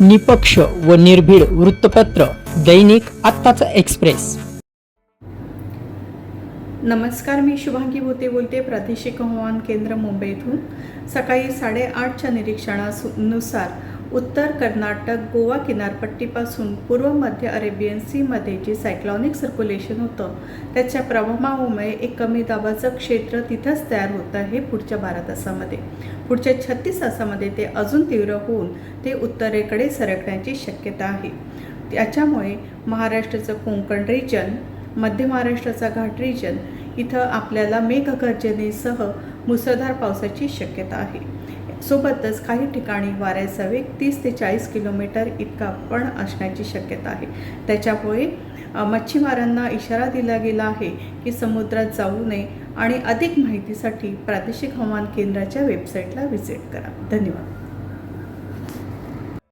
निपक्ष व निर्भीड वृत्तपत्र दैनिक आत्ताचा एक्सप्रेस. नमस्कार मी शुभांगी भोते बोलते प्रादेशिक हवामान केंद्र मुंबईतून. सकाळी साडेआठच्या निरीक्षणानुसार उत्तर कर्नाटक गोवा किनारपट्टीपासून पूर्व मध्य अरेबियन सीमध्ये जे सायक्लॉनिक सर्क्युलेशन होतं त्याच्या प्रभावामुळे एक कमी दाबाचं क्षेत्र तिथंच तयार होतं हे पुढच्या बारा तासामध्ये. पुढच्या छत्तीस तासामध्ये ते अजून तीव्र होऊन ते उत्तरेकडे सरकण्याची शक्यता आहे. त्याच्यामुळे महाराष्ट्राचं कोंकण रिजन मध्य महाराष्ट्राचा घाट रिजन इथं आपल्याला मेघगर्जनेसह मुसळधार पावसाची शक्यता आहे. सोबतच काही ठिकाणी वाऱ्याचा वेग तीस ते चाळीस किलोमीटर इतका पण असण्याची शक्यता आहे. त्याच्यामुळे मच्छीमारांना इशारा दिला गेला आहे की समुद्रात जाऊ नये आणि अधिक माहितीसाठी प्रादेशिक हवामान केंद्राच्या वेबसाईटला व्हिजिट करा. धन्यवाद.